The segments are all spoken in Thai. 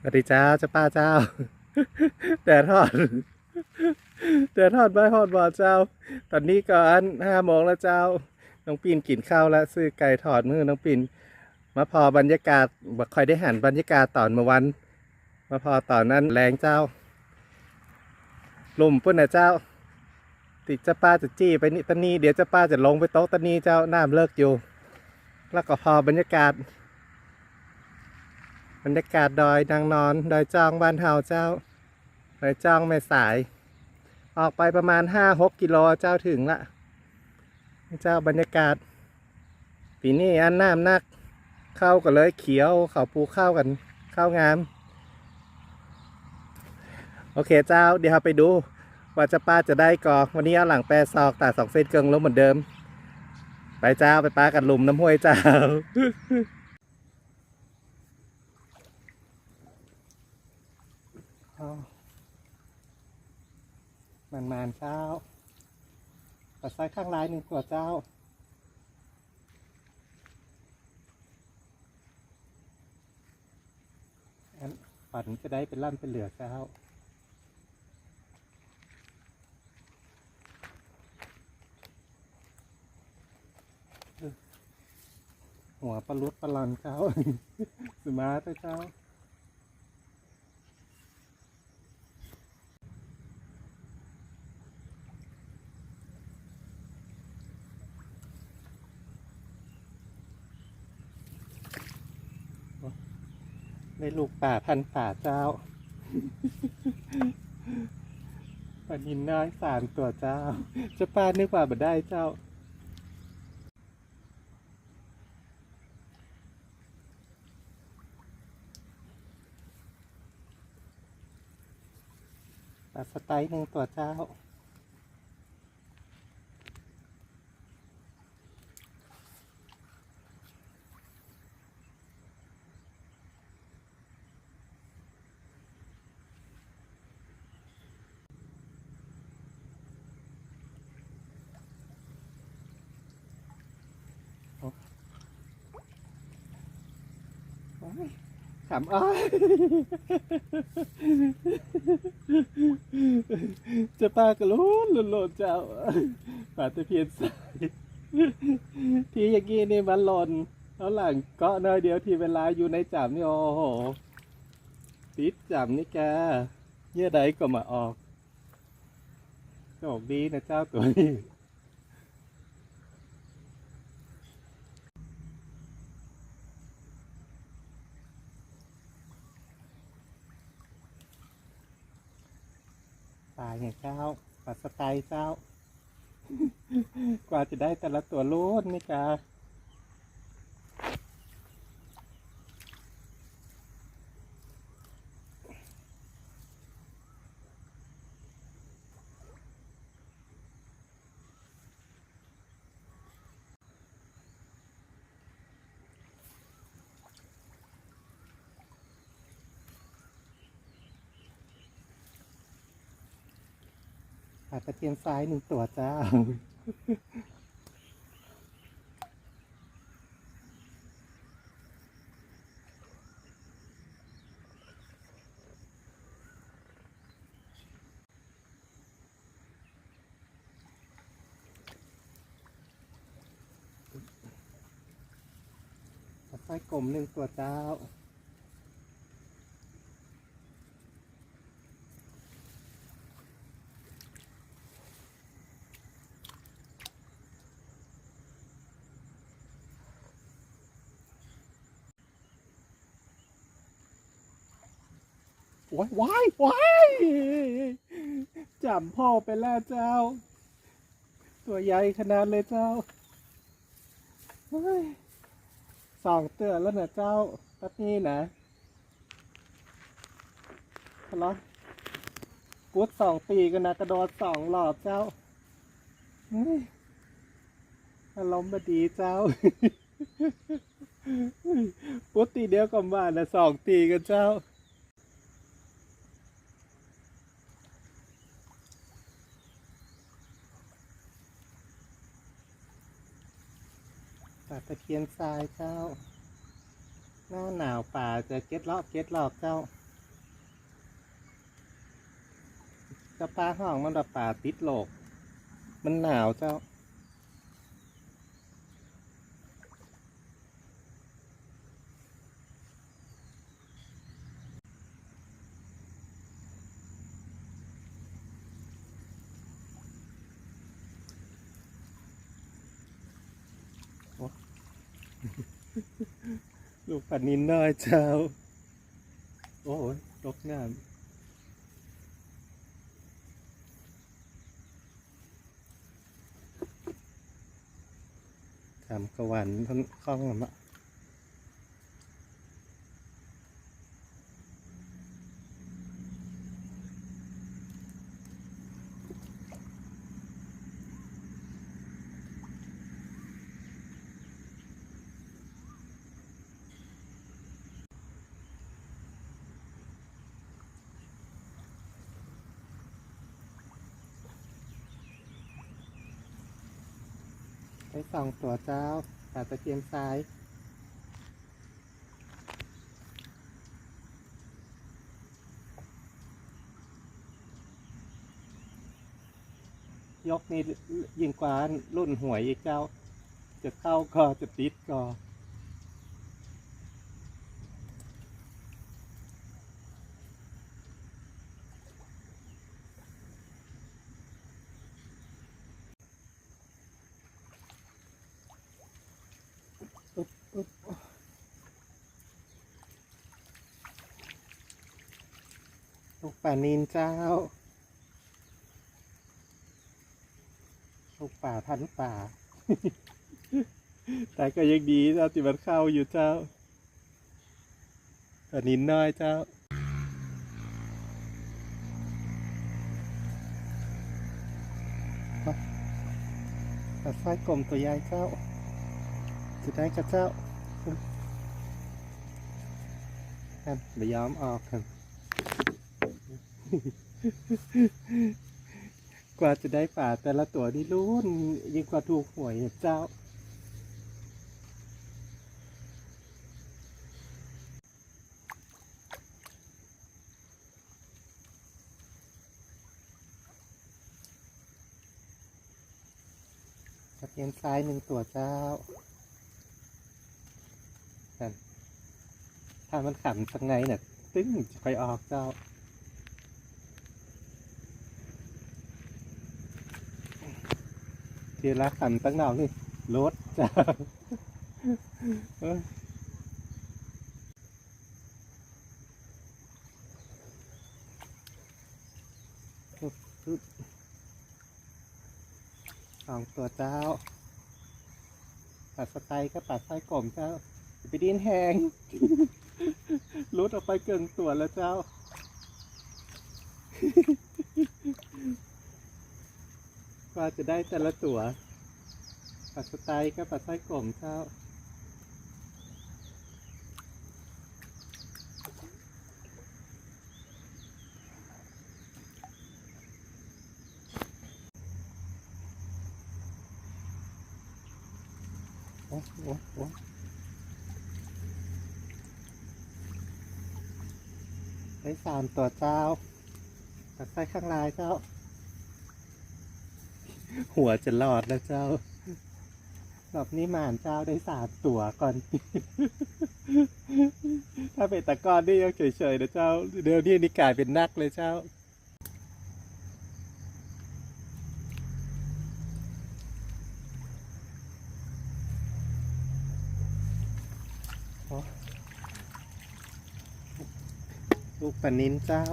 สวัสดีเจ้าเจ้าป้าเจ้าแดดทอดแดดทอดไม่ทอดบ่เจ้า ตอนนี้ก่อนห้าโมงแล้วเจ้า น้องปีนกินข้าวแล้วซื้อไก่ทอดมือน้องปีนมาพอบรรยากาศบ่คอยได้หันบรรยากาศตอนเมื่อวัน มาพอตอนนั้นแรงเจ้าลุ่มปุ่นนะเจ้า ติดเจ้าป้าจะจี้ไปนี่ตอนนี้เดี๋ยวเจ้าป้าจะลงไปโต๊ะตอนนี้เจ้าน้ำเลิกอยู่ แล้วก็พอบรรยากาศ รรยากาศดอยนางนอน ดอยจองบ้านเฮาเจ้า ดอยจองแม่สาย ออกไปประมาณห้าหกกิโลเจ้าถึงละเจ้าบรรยากาศ ปีนี้อันน้ำนัก เข้ากันเลยเขียวเขาปูเข้ากันเข้างาม โอเคเจ้าเดี๋ยวเราไปดูว่าจะป้าจะได้กอวันนี้เอาหลังแปรซอกตัดสองเส้นเกิงลงเหมือนเดิม ไปเจ้าไปป้ากันลุมน้ำห้วยเจ้า เอามันมานๆเจ้าปัดซ้ายข้างร้ายหนึ่งตัวเจ้า อันฝันจะได้เป็นล่ำเป็นเหลือเจ้าหัวปลาลุดปลาลอนเจ้า สมาร์ทเจ้า ลูกป่าพันป่าเจ้าปลานินน้อยสามตัวเจ้า จะป้านึกว่าบ่ได้เจ้า ปลาสไตล์หนึ่งตัวเจ้า ขำอ้อยจะป้ากระโลนหล่นเจ้าป่าตะเพียนใสทีอย่างงี้นี่มันหล่นแล้วหลังเกาะน้อยเดียวทีเวลาอยู่ในจับนี่โอ้โหติดจับนี่แกเยื่อใดก็มาออกโชคดีนะเจ้าตัวนี้าอย่างเจ้าปลาสไตล์เจ้า กว่าจะได้แต่ละตัวโลดนี่จ้า ปลาตะเพียนซ้ายหนึ่งตัวเจ้าปลาสร้อยกลมหนึ่งตัวเจ้า ว้ายว้ายว้ายจำพ่อไปแล้วเจ้า ตัวใหญ่ขนาดเลยเจ้าสองเตือนแล้วนะเจ้าตัดนี้นะทะเลาะกุดสองปีกันนะกระโดดสองหลอบเจ้าฮ้ยอารมณ์บดีเจ้าปุ๊ดตีเดียวกับบ้านนะสองตีกันเจ้า เคียนทรายเจ้า หน้าหนาวป่าจะเก็ดลอกเก็ดลอกเจ้าจะปลาห้องมันแบบป่าติดโลก มันหนาวเจ้า ลูกปันนินน้อยเจ้า โอ้ยตกน้ำทำกระวันท่อนคล้องละ ไปสองตัวเจ้าปลาตะเกียนซ้ายยกนี่ยิ่งกว่ารุ่นหวยอีกเจ้า จะเข้าก็จะติดก็ ป่านินเจ้าลูกป่าพันป่า แต่ก็ยังดีเจ้าที่มันเข้าอยู่เจ้าป่านินน้อยเจ้ามาตัดไส้กลมตัวใหญ่เจ้าจะได้กับเจ้าไม่ยอมออกกัน กว่าจะได้ป่าแต่ละตัวนี่ลุ้นยิ่งกว่าถูกหวยเจ้าตะเพียนซ้ายหนึ่งตัวเจ้าถ้ามันขำสักไงเนี่ยตึ้งจะไปออกเจ้า ทีละขำตั้งนอกนี่รถเจ้าสองตัวเจ้าปัดสไตก็ปัดไส้กลมเจ้าไปดิ้นแหงรุดออกไปเกินตัวแล้วเจ้า กว่าจะได้แต่ละตัวปัดสไตล์ก็ปัดไส้กลมเจ้าโอ้โอ้โอ้ได้สามตัวเจ้าปัดไส้ข้างลายเจ้า หัวจะรอดแล้วเจ้ารอบนี้หมานเจ้าได้สามตัวก่อน ถ้าเป็นตะกอนนี่ยังเฉยๆนะเจ้า เดี๋ยวนี้นี่กลายเป็นนักเลยเจ้าลูกปนินเจ้า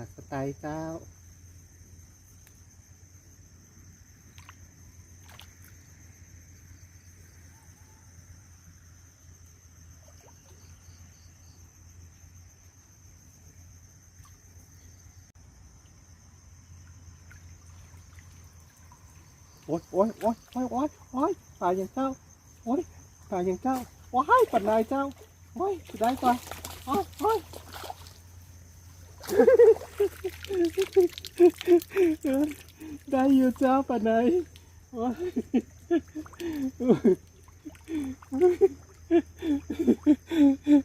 หักสไตล์เจ้าโอ๊ยโอ๊ยโอ๊ยโอ๊ยโอ๊ยโอ๊ยตายอย่างเจ้า โอ๊ยตายอย่างเจ้าว้ายปัดนายเจ้า โอ๊ยได้ปะโอ๊ยโอ๊ย ได้อยู่เจ้าป่านไหน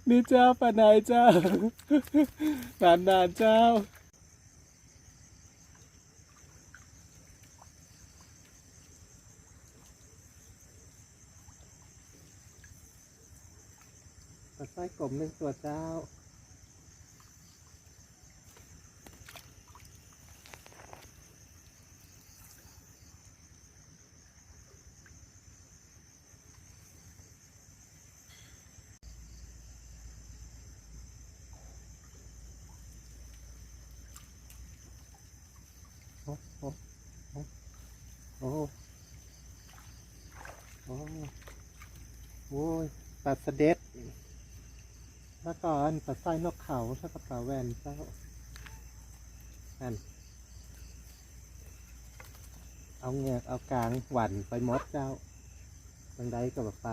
นี่เจ้าป่านไหนเจ้า นานนานๆเจ้าปลาสร้อยกลมหนึ่งตัวเจ้า โอ้โอ้ โอ้โอ้โอ้ยปลาสเด็ดแล้วก็อนปลาสร้อยนกเขาแล้วก็ปลาแวนเจ้าอันเอาเงือกเอากลางหวั่นไปมดเจ้าบางใดก็แบบไป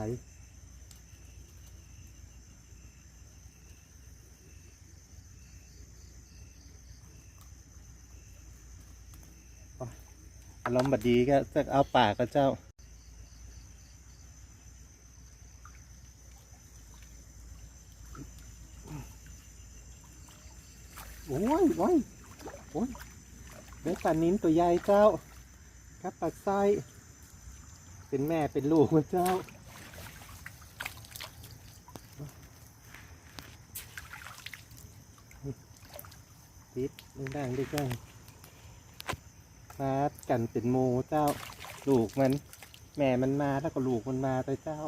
อารมณ์บดีก็จะเอาปากก็เจ้า โอ้ยโอ้ยโอ้ยได้ปลานิ้นตัวใหญ่เจ้า ครับปลาไส้เป็นแม่เป็นลูกเจ้าติดดังด้วยเจ้า มากันเป็นโมเจ้า ลูกมัน แม่มันมาแล้วก็ลูกมันมาไปเจ้า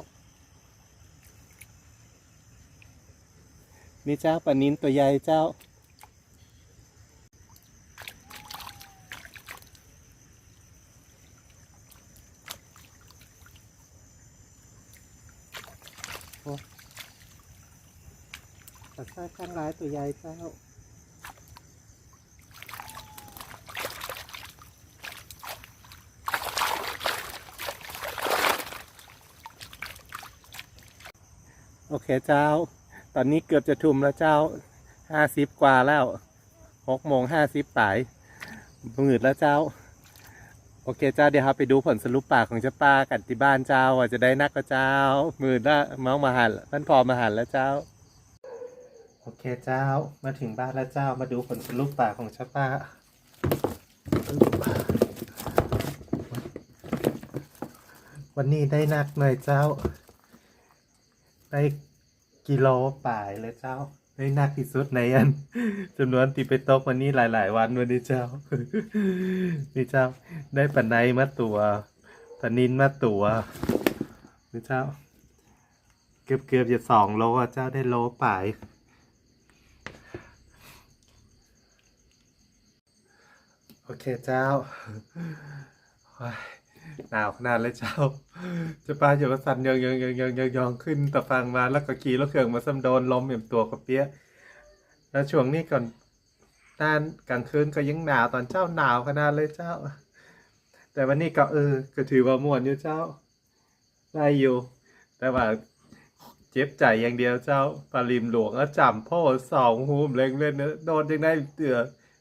นี่เจ้าปลานินตัวใหญ่เจ้าโอ้ปลาซ่าข้างร้ายตัวใหญ่เจ้า โอเคเจ้า ตอนนี้เกือบจะทุ่มแล้วเจ้าห้าสิบกว่าแล้วหกโมงห้าสิบปายมืดแล้วเจ้า โอเคเจ้าเดี๋ยวครับไปดูผลสรุปปากของเจ้าป้ากันที่บ้านเจ้าว่าจะได้นักก็เจ้ามืดและเมาส์มาหันท่านพอมาหันแล้วเจ้า โอเคเจ้ามาถึงบ้านแล้วเจ้ามาดูผลสรุปปากของเจ้าป้าวันนี้ได้นักหน่อยเจ้า ได้กิโลป่ายเลยเจ้าได้หนักที่สุดในอันจำนวนที่ไปตกวันนี้หลาย ๆ วันวันนี้เจ้านี่เจ้า ได้ปลาในมาตัวปนินมาตัวนี่เจ้า เกือบเกือบจะสองโลเจ้าได้โลป่ายโอเคเจ้า หนาวขนาดเลยเจ้า จะปลาอยู่กัสันยองยองยองยองยองยองขึ้นตะฟังมาแล้วก็ขี่รถเครื่องมาซ้ำโดนลมเหยียบตัวกับเปี้ยแล้วช่วงนี้ก่อนด้านกลางคืนก็ยังหนาวตอนเจ้าหนาวขนาดเลยเจ้า แต่วันนี้ก็เออก็ถือว่าม่วนอยู่เจ้า ได้อยู่ แต่ว่าเจ็บใจอย่างเดียวเจ้าปลาริมหลวงแล้วจำพ่อสองหูมเล็งเล่นนะโดนยังได้เตือ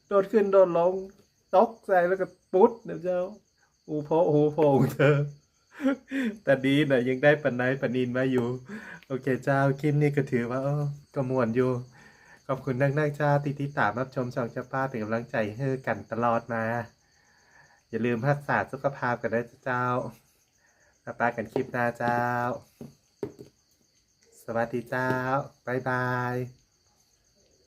โดนขึ้นโดนลงตกใจแล้วก็ปุ๊ดนะเจ้า หูโพหูโพงเธอแต่ดีนะยังได้ปันไนปันนินมาอยู่ โอเคเจ้าคลิปนี้ก็ถือว่าก็มวนอยู่ ขอบคุณนักนักๆเจ้าที่ติดตามรับชมช่องเจ้าป้าเป็นกำลังใจให้กันตลอดมา อย่าลืมรักษาสุขภาพกันด้วยเจ้ามาปากันคลิปหน้าเจ้า สวัสดีเจ้า บ๊ายบาย